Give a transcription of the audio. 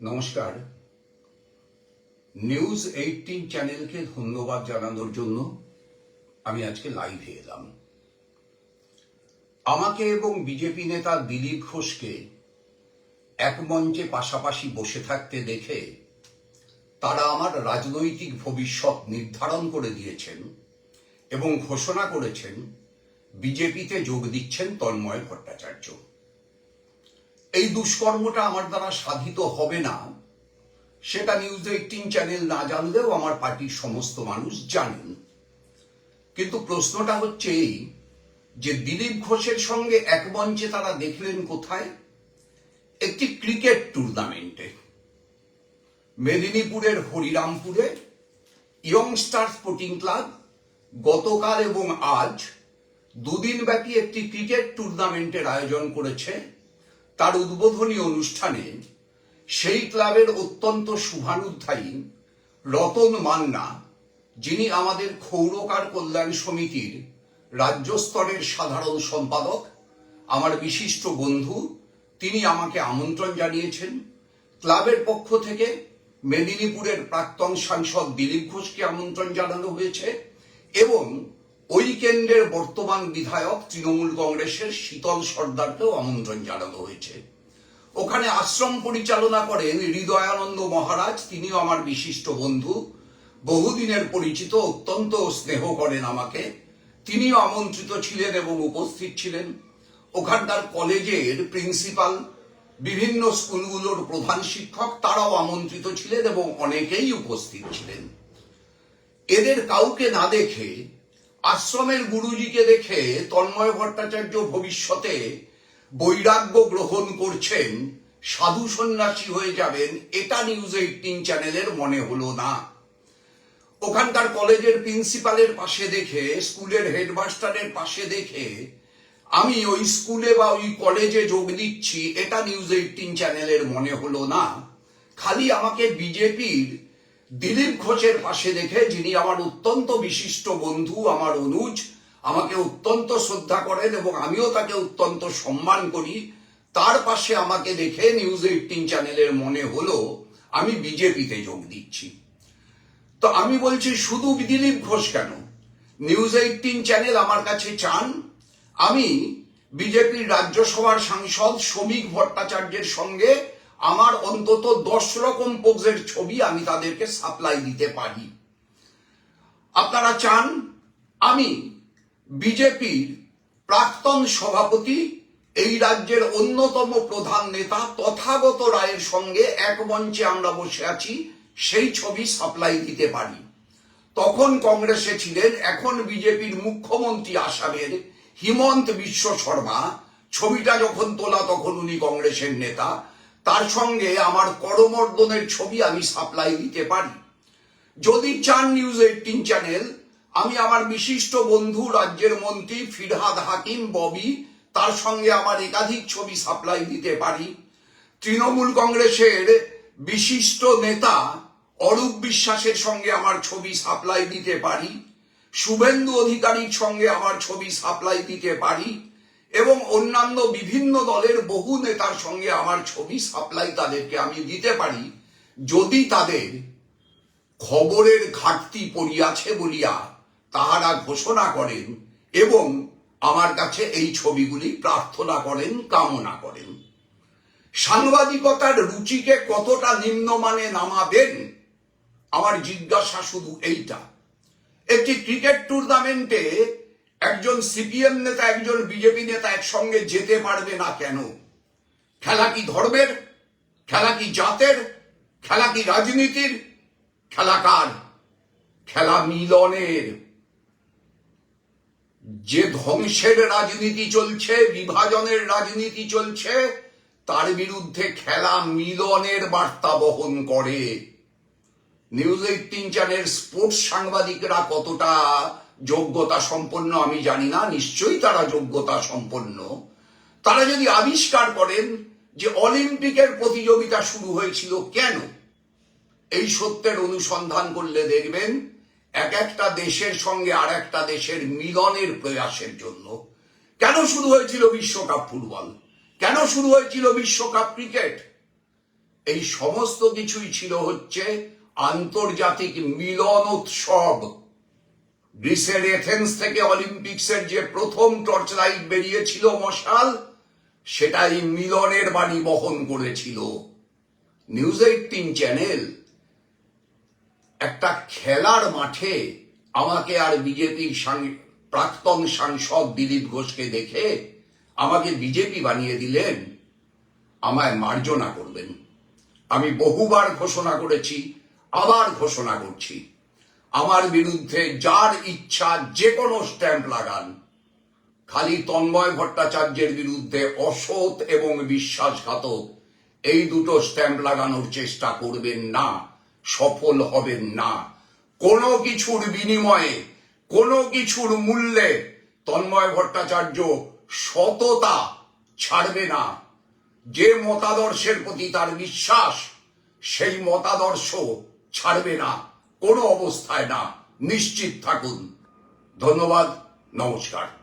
নমস্কার। News eighteen চ্যানেলকে ধন্যবাদ জানানোর জন্য আমি আজকে লাইভে এলাম। আমাকে এবং বিজেপি নেতা দিলীপ ঘোষকে এক মঞ্চে পাশাপাশি বসে থাকতে দেখে তারা আমার রাজনৈতিক ভবিষ্যৎ নির্ধারণ করে দিয়েছেন এবং ঘোষণা করেছেন বিজেপিতে যোগ দিচ্ছেন তন্ময় ভট্টাচার্য। এই দুষ্কর্মটা আমার দ্বারা সাধিত হবে না। সেটা নিউজ এইটিন চ্যানেল না জানলেও আমার পার্টির সমস্ত মানুষ জানেন। কিন্তু প্রশ্নটা হচ্ছে এই যে দিলীপ ঘোষের সঙ্গে এক মঞ্চে তারা দেখলেন কোথায়? একটি ক্রিকেট টুর্নামেন্টে। মেদিনীপুরের হরিরামপুরে ইয়ংস্টার স্পোর্টিং ক্লাব গতকাল এবং আজ দুদিন ব্যাপী একটি ক্রিকেট টুর্নামেন্টের আয়োজন করেছে। তার উদ্বোধনী অনুষ্ঠানে সেই ক্লাবের অত্যন্ত শুভানুধ্যায়ী রতন মান্না, যিনি আমাদের ক্ষৌরকার কল্যাণ সমিতির রাজ্য স্তরের সাধারণ সম্পাদক, আমার বিশিষ্ট বন্ধু, তিনি আমাকে আমন্ত্রণ জানিয়েছেন। ক্লাবের পক্ষ থেকে মেদিনীপুরের প্রাক্তন সাংসদ দিলীপ ঘোষকে আমন্ত্রণ জানানো হয়েছে এবং ওই কেন্দ্রের বর্তমান বিধায়ক তৃণমূল কংগ্রেসের শীতল সর্দারকেও আমন্ত্রণ জানানো হয়েছে। ওখানে আশ্রম পরিচালনা করেন হৃদয়ানন্দ মহারাজ, তিনিও আমার বিশিষ্ট বন্ধু। বহুদিনের পরিচিত, অত্যন্ত স্নেহ করেন আমাকে। তিনিও আমন্ত্রিত ছিলেন এবং উপস্থিত ছিলেন। ওখানকার কলেজের প্রিন্সিপাল, বিভিন্ন স্কুলগুলোর প্রধান শিক্ষক, তারাও আমন্ত্রিত ছিলেন এবং অনেকেই উপস্থিত ছিলেন। এদের কাউকে না দেখে আশ্রমের গুরুজিকে দেখে তন্ময় ভট্টাচার্য ভবিষ্যতে বৈরাগ্য গ্রহণ করছেন, সাধু সন্ন্যাসী হয়ে যাবেন, এটা নিউজ এইটিন চ্যানেলের মনে হলো না। ওখানকার কলেজের প্রিন্সিপালের পাশে দেখে, স্কুলের হেডমাস্টারের পাশে দেখে, আমি ওই স্কুলে বা ওই কলেজে যোগ দিচ্ছি, এটা নিউজ এইটিন চ্যানেলের মনে হলো না। খালি আমাকে বিজেপির দিলীপ ঘোষের পাশে দেখে যিনি আমার অত্যন্ত বিশিষ্ট বন্ধু, আমার অনুজ, আমাকে অত্যন্ত শ্রদ্ধা করেন এবং আমিও তাকে অত্যন্ত সম্মান করি, তার পাশে আমাকে দেখে নিউজ এইটিন চ্যানেলের মনে হলো, আমি বিজেপিতে যোগ দিচ্ছি। তো আমি বলছি, শুধু দিলীপ ঘোষ কেন? নিউজ এইটিন চ্যানেল আমার কাছে চান। আমি বিজেপির রাজ্যসভার সাংসদ শ্রমিক ভট্টাচার্যের সঙ্গে আমার অন্তত দশ রকম পোজের ছবি আমি তাদেরকে সাপ্লাই দিতে পারি। আপনারা চান আমি বিজেপির প্রাক্তন সভাপতি, এই রাজ্যের অন্যতম প্রধান নেতা তথাগত রায়ের সঙ্গে এক মঞ্চে আমরা বসে আছি, সেই ছবি সাপ্লাই দিতে পারি। তখন কংগ্রেসে ছিলেন, এখন বিজেপির মুখ্যমন্ত্রী আসামের হিমন্ত বিশ্ব শর্মা। ছবিটা যখন তোলা তখন উনি কংগ্রেসের নেতা। তার সঙ্গে আমার করমর্দনের ছবি আমি সাপ্লাই দিতে পারি। যদি চান নিউজ এইটিন চ্যানেল আমি আমার বিশিষ্ট বন্ধু, রাজ্যের মন্ত্রী ফিরহাদ হাকিম ববি, তার সঙ্গে আমার একাধিক ছবি সাপ্লাই দিতে পারি। তৃণমূল কংগ্রেসের বিশিষ্ট নেতা অরূপ বিশ্বাসের সঙ্গে আমার ছবি সাপ্লাই দিতে পারি। শুভেন্দু অধিকারীর সঙ্গে আমার ছবি সাপ্লাই দিতে পারি। এবং অন্যান্য বিভিন্ন দলের বহু নেতার সঙ্গে আমার ছবি সাপ্লাই তাদেরকে আমি দিতে পারি, যদি তাদের খবরের ঘাটতি পড়িয়াছে বলিয়া তাহারা ঘোষণা করেন এবং আমার কাছে এই ছবিগুলি প্রার্থনা করেন, কামনা করেন। সাংবাদিকতার রুচিকে কতটা নিম্নমানে নামাবেন? আমার জিজ্ঞাসা শুধু এইটা। একটি ক্রিকেট টুর্নামেন্টে একজন সিপিএম নেতা, একজন বিজেপি নেতা একসঙ্গে যেতে পারবে না কেন? খেলা কি ধর্মের? খেলা কি জাতের? খেলা কি রাজনীতির? খেলা কার? খেলা মিলনের। যে ধ্বংসের রাজনীতি চলছে, বিভাজনের রাজনীতি চলছে, তার বিরুদ্ধে খেলা মিলনের বার্তা বহন করে। নিউজ এইটিন চ্যানেল স্পোর্টস সাংবাদিকরা কতটা যোগ্যতা সম্পন্ন আমি জানি না, নিশ্চয়ই তারা যোগ্যতা সম্পন্ন। তারা যদি আবিষ্কার করেন যে অলিম্পিকের প্রতিযোগিতা শুরু হয়েছিল কেন, এই সত্যের অনুসন্ধান করলে দেখবেন এক একটা দেশের সঙ্গে আর একটা দেশের মিলনের প্রয়াসের জন্য। কেন শুরু হয়েছিল বিশ্বকাপ ফুটবল? কেন শুরু হয়েছিল বিশ্বকাপ ক্রিকেট? এই সমস্ত কিছুই ছিল হচ্ছে আন্তর্জাতিক মিলন উৎসব। গ্রিসের এথেন্স থেকে অলিম্পিক্সের যে প্রথম টর্চ লাইট বেরিয়েছিল মশাল, সেটাই মিলনের বাণী বহন করেছিল। নিউজ এইটিন চ্যানেল, একটা খেলার মাঠে আমাকে আর বিজেপির প্রাক্তন সাংসদ দিলীপ ঘোষকে দেখে আমাকে বিজেপি বানিয়ে দিলেন, আমায় মার্জনা করবেন আমি বহুবার ঘোষণা করেছি, আবার ঘোষণা করছি। আমার বিরুদ্ধে যার ইচ্ছা যে কোনো স্ট্যাম্প লাগান। খালি তন্ময় ভট্টাচার্যের বিরুদ্ধে অসৎ এবং বিশ্বাসঘাতক এই দুটো স্ট্যাম্প লাগানোর চেষ্টা করবেন না, সফল হবেন না। কোনো কিছুর বিনিময়ে, কোনো কিছুর মূল্যে তন্ময় ভট্টাচার্য সততা ছাড়বে না। যে মতাদর্শের প্রতি তার বিশ্বাস, সেই মতাদর্শ ছাড়বে না। কোনো অবস্থায় না। নিশ্চিত থাকুন। ধন্যবাদ নমস্কার।